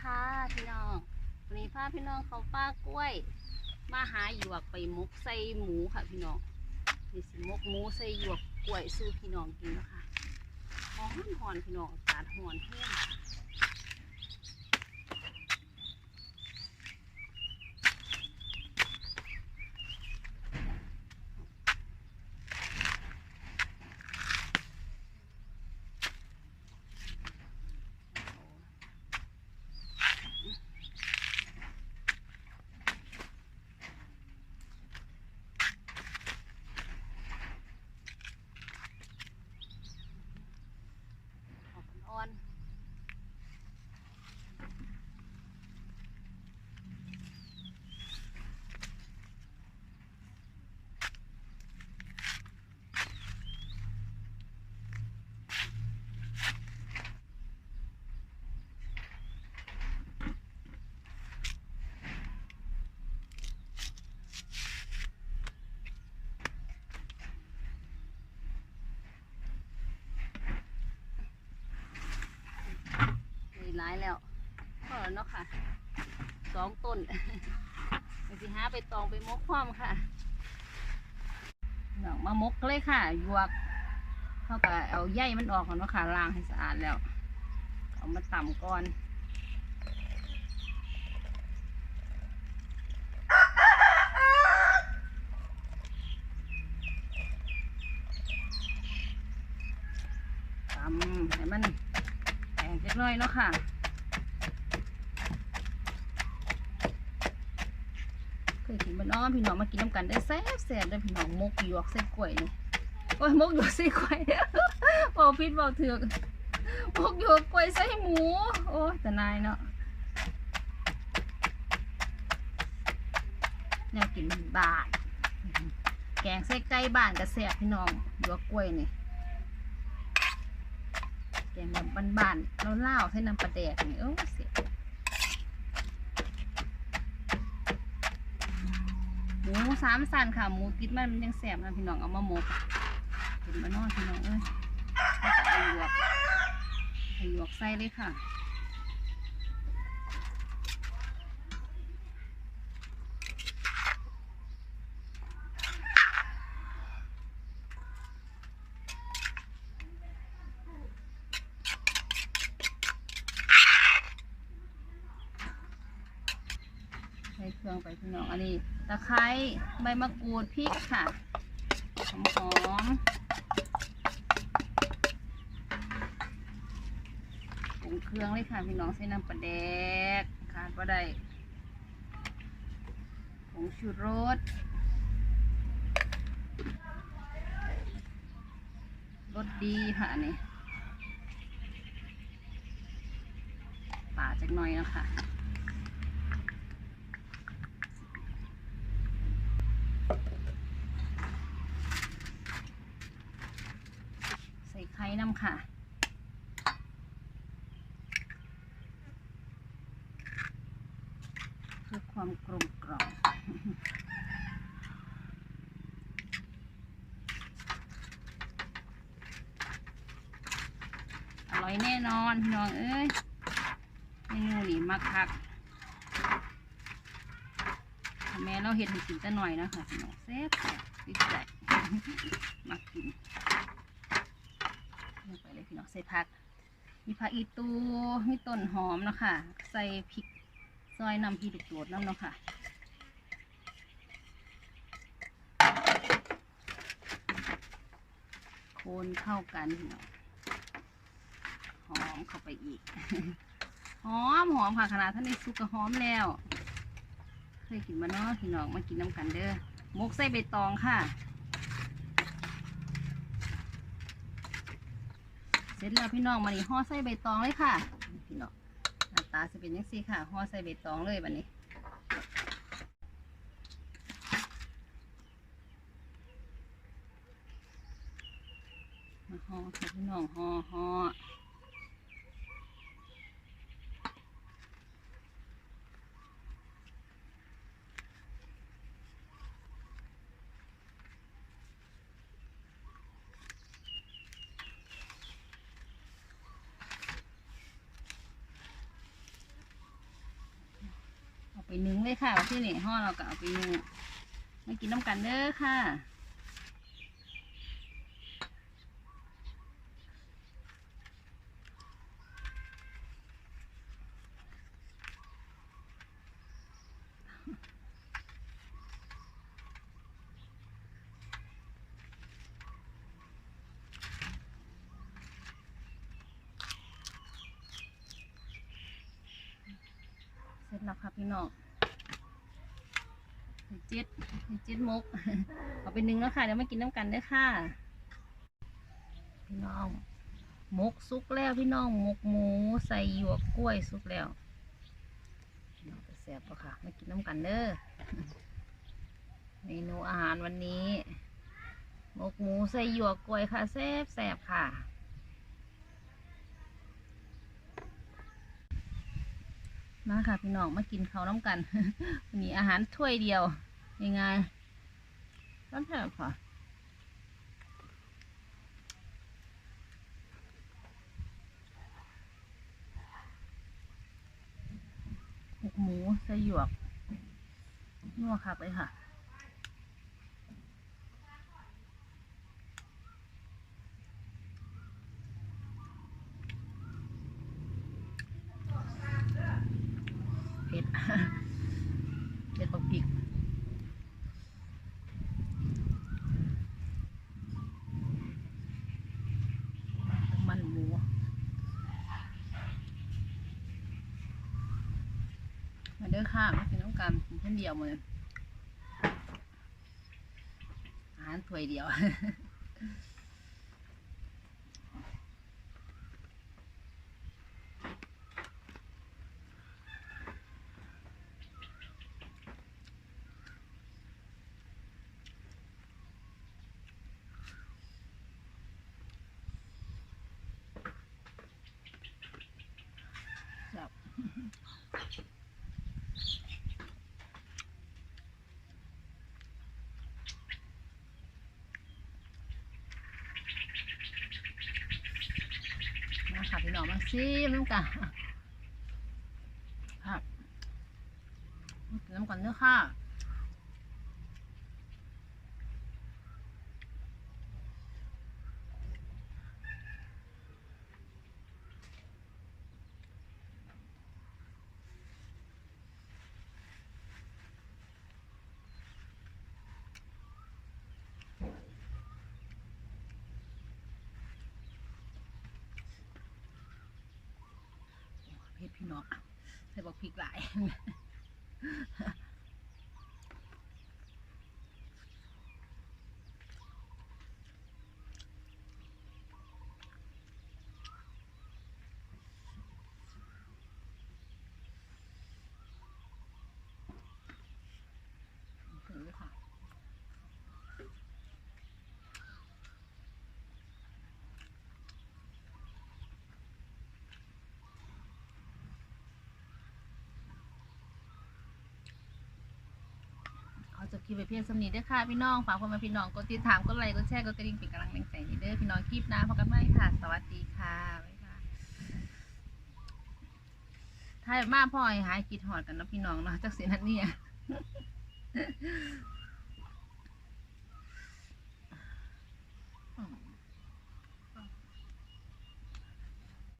ค่ะพี่น้องวันนี้พาพี่น้องเขาป้ากล้วย มาหาหยวกไปมุกใส่หมูค่ะพี่น้องนี่สิมกหมูใส่หยวกกล้วยสู้พี่น้องกินนะคะหอมหอนพี่น้องอากาศหอนแห้งค่ะออกอ่อนมีหลายแล้วพอแล้ว เนาะค่ะสองต้นไปสิหาไปตองไปมกความค่ะน้องมามกเลยค่ะหยวกเขาก็เอาใยมันออกก่อนเนาะค่ะล้างให้สะอาดแล้ว เอามาต่ำก่อนตำให้มันแห้งเล็กน้อยเนาะค่ะ เค ยกินบ้านอ้อมพี่น้องมากินน้ำกันได้แซ่บแซ่บได้พี่น้องมกหยวกใส่กล้วยนี่โอ้ยมกหยวกใส่กล้วยบอกพิษบอกเถือกมกหยวกกล้วยใส่หมู โอ้ยแต่นายเนาะแนวกินบ้านแกงใส่ไก่บ้านก็แซ่บพี่น้องหยวกกล้วยนี่แกงแบบบ้านๆแล้วเล่าๆใส่น้ำปลาแดกนี่โอ้เสียหมู สามสันค่ะหมูติดมันมันยังแสบนะพี่น้องเอามาหมกเห็นมานอนพี่น้องเอ้ยแล้วก็เอหยวกเอาหยวกใส่เลยค่ะใส่เครื่องไปพี่น้องอันนี้ ตะไคร้ใบมะกรูดพริกค่ะหอมหอมปรุงเครื่องเลยค่ะพี่น้องใส่น้ำปลาแดกขาดว่าได้ผงชูรสรสดีค่ะนนี้ป่าจักหน่อยนะคะ ใส่ไข่น้ำค่ะเพื่อความกลมกล่อมอร่อยแน่นอนพี่น้องเอ้ยเมนูนี่มักคักแม่เราเห็ดให้กินแต่หน่อยนะคะพี่น้องแซ่บแซ่บติดใจมักกิน ลงไปเลยพี่น้องใส่ผัก มีผักอีตูมีต้นหอมเนาะค่ะ ใส่พริกซอยน้ำพริกโดดน้ำเนาะค่ะโคนเข้ากันพี่น้องหอมเข้าไปอีก หอมหอมค่ะขนาดท่านในซุกก็หอมแล้ว เคยกินมาเนาะพี่น้องมากินน้ำกันเด้อมกใส่ใบตองค่ะ เสร็จแล้วพี่น้องมานี่ห่อใส่ใบตองเลยค่ะ พี่น้องหน้าตาจะเป็นยังซี่ค่ะห่อใส่ใบตองเลยบัดนี้มาห่อค่ะพี่น้องห่อห่อ นึ่งเลยค่ะที่นี่ห่อเราก็เอาไปนึ่งมากินน้ำกันเด้อค่ะเสร็จแล้วค่ะพี่น้อง เจ็ดเจ็ดมก เอาไปนึ่งแล้วค่ะ เดี๋ยวมากินน้ำกันเด้อค่ะ พี่น้องมกสุกแล้วพี่น้องมกหมูใส่หยวกกล้วยสุกแล้วน้องจะแซ่บปะค่ะ มากินน้ำกันเด้อเมนูอาหารวันนี้ มกหมูใส่หยวกกล้วยค่ะแซ่บแซ่บค่ะ มาค่ะพี่น้องมากินข้าวน้ำกันวันนี้อาหารถ้วยเดียวยังไงร้อนแผบค่ะหมกหมูใส่หยวกนัวคักเลยค่ะ เผ็ด เผ็ดบักพริกมันหมู มาเด้ อค่ะมากินน้ำกันกินเช่นเดียวเลยอาหารถ้วยเดียวครับมาค่ะ พีมันกะครับน้ำก่อนเนื้อค่ะ พี่น้องใส่บอกพริกหลาย ถือค่ะ เขาจะค ลิปไปเพียงสำนีเด้อค่ะพี่น้องฝากความเป็นพี่น้องกดติดตามกดไลค์กดแชร์กดกระดิ่งเป็นกำลังแรงใจนี้เด้อพี่น้องคลิปหน้าพบกันใหม่ค่ะ สวัสดีค่ะถ่ายบายถ้ามาพ่อหายกิดหอดกันนะพี่น้องเนาะจักสินันเนี่ย